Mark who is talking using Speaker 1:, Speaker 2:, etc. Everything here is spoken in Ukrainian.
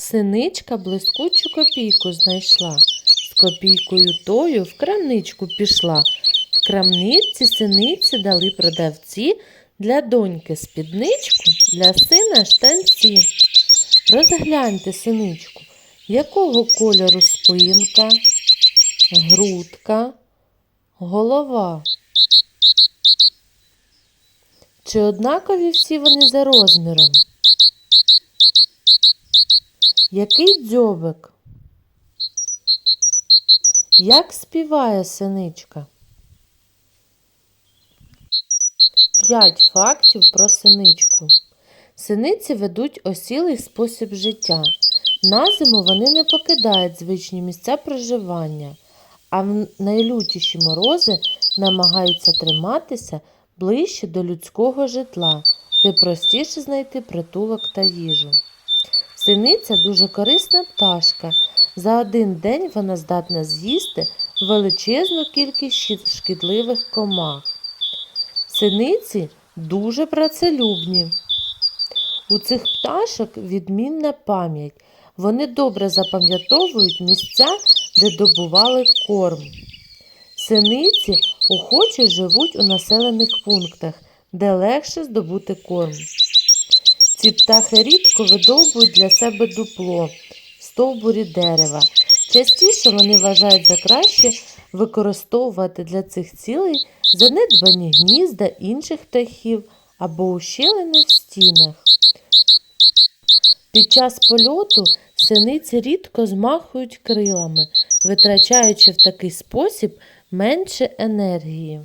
Speaker 1: Синичка блискучу копійку знайшла. З копійкою тою в крамничку пішла. В крамниці синиці дали продавці для доньки спідничку, для сина штанці. Розгляньте синичку, якого кольору спинка, грудка, голова. Чи однакові всі вони за розміром? Який дзьобик? Як співає синичка? П'ять фактів про синичку. Синиці ведуть осілий спосіб життя. На зиму вони не покидають звичні місця проживання, а в найлютіші морози намагаються триматися ближче до людського житла, де простіше знайти притулок та їжу. Синиця дуже корисна пташка. За один день вона здатна з'їсти величезну кількість шкідливих комах. Синиці дуже працелюбні. У цих пташок відмінна пам'ять. Вони добре запам'ятовують місця, де добували корм. Синиці охоче живуть у населених пунктах, де легше здобути корм. Ці птахи рідко видовбують для себе дупло в стовбурі дерева. Частіше вони вважають за краще використовувати для цих цілей занедбані гнізда інших птахів або ущелини в стінах. Під час польоту синиці рідко змахують крилами, витрачаючи в такий спосіб менше енергії.